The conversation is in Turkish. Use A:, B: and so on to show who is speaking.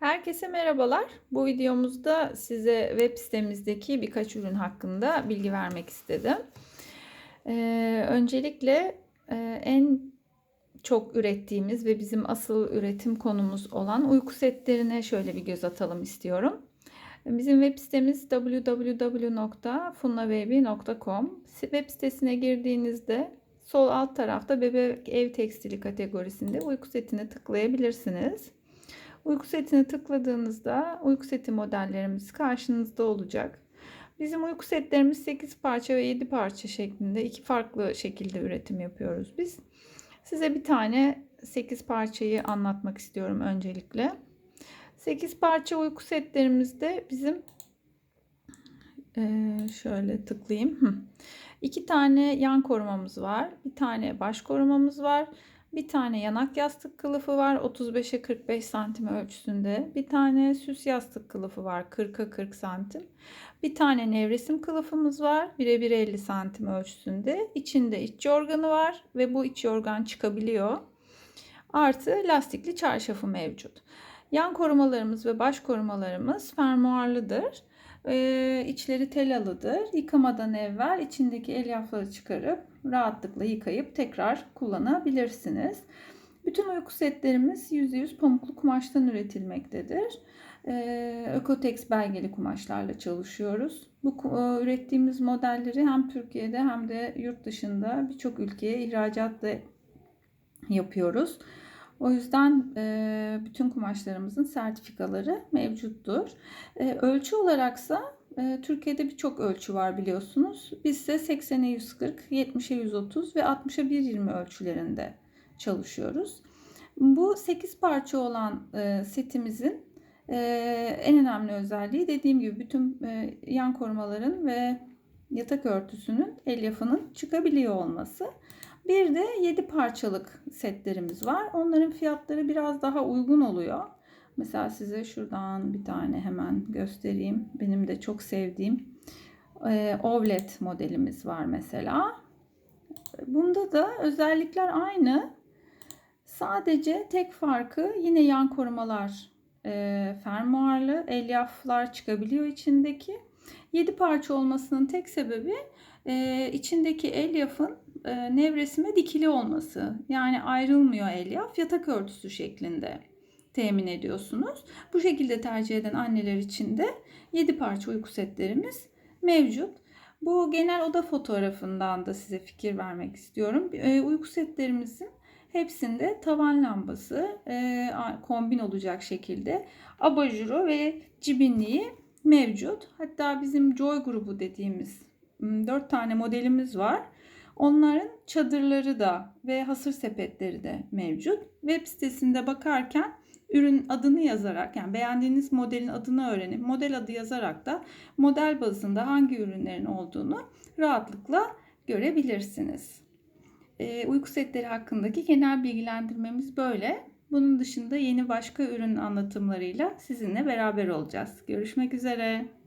A: Herkese merhabalar. Bu videomuzda size web sitemizdeki birkaç ürün hakkında bilgi vermek istedim. Ee, öncelikle e, en çok ürettiğimiz ve bizim asıl üretim konumuz olan uyku setlerine şöyle bir göz atalım istiyorum. Bizim web sitemiz www.funnababy.com. Web sitesine girdiğinizde sol alt tarafta bebek ev tekstili kategorisinde uyku setine tıklayabilirsiniz. Uyku setine tıkladığınızda uyku seti modellerimiz karşınızda olacak. Bizim uyku setlerimiz 8 parça ve 7 parça şeklinde iki farklı şekilde üretim yapıyoruz biz. Size bir tane 8 parçayı anlatmak istiyorum öncelikle. 8 parça uyku setlerimizde bizim şöyle tıklayayım. İki tane yan korumamız var. Bir tane baş korumamız var. Bir tane yanak yastık kılıfı var 35'e 45 santim ölçüsünde. Bir tane süs yastık kılıfı var 40'a 40 santim. Bir tane nevresim kılıfımız var birebir 50 santim ölçüsünde. İçinde iç yorganı var ve bu iç yorgan çıkabiliyor. Artı lastikli çarşafı mevcut. Yan korumalarımız ve baş korumalarımız fermuarlıdır. Ee, içleri telalıdır. Yıkamadan evvel içindeki elyafları çıkarıp rahatlıkla yıkayıp tekrar kullanabilirsiniz. Bütün uyku setlerimiz %100 pamuklu kumaştan üretilmektedir. Ee, Ökotex belgeli kumaşlarla çalışıyoruz. Bu e, ürettiğimiz modelleri hem Türkiye'de hem de yurt dışında birçok ülkeye ihracat da yapıyoruz. O yüzden e, bütün kumaşlarımızın sertifikaları mevcuttur. E, ölçü olaraksa e, Türkiye'de birçok ölçü var biliyorsunuz. Biz ise 80'e 140, 70'e 130 ve 60'a 120 ölçülerinde çalışıyoruz. Bu 8 parça olan e, setimizin e, en önemli özelliği dediğim gibi bütün e, yan korumaların ve yatak örtüsünün elyafının çıkabiliyor olması. Bir de 7 parçalık setlerimiz var. Onların fiyatları biraz daha uygun oluyor. Mesela size şuradan bir tane hemen göstereyim. Benim de çok sevdiğim e, Ovlet modelimiz var mesela. Bunda da özellikler aynı. Sadece tek farkı yine yan korumalar e, fermuarlı elyaflar çıkabiliyor içindeki. 7 parça olmasının tek sebebi e, içindeki elyafın e, nevresime dikili olması. Yani ayrılmıyor elyaf yatak örtüsü şeklinde temin ediyorsunuz. Bu şekilde tercih eden anneler için de 7 parça uyku setlerimiz mevcut. Bu genel oda fotoğrafından da size fikir vermek istiyorum. E, uyku setlerimizin hepsinde tavan lambası e, kombin olacak şekilde abajuru ve cibinliği mevcut. Hatta bizim Joy grubu dediğimiz 4 tane modelimiz var. Onların çadırları da ve hasır sepetleri de mevcut. Web sitesinde bakarken ürün adını yazarak yani beğendiğiniz modelin adını öğrenip model adı yazarak da model bazında hangi ürünlerin olduğunu rahatlıkla görebilirsiniz. E, uyku setleri hakkındaki genel bilgilendirmemiz böyle. Bunun dışında yeni başka ürün anlatımlarıyla sizinle beraber olacağız. Görüşmek üzere.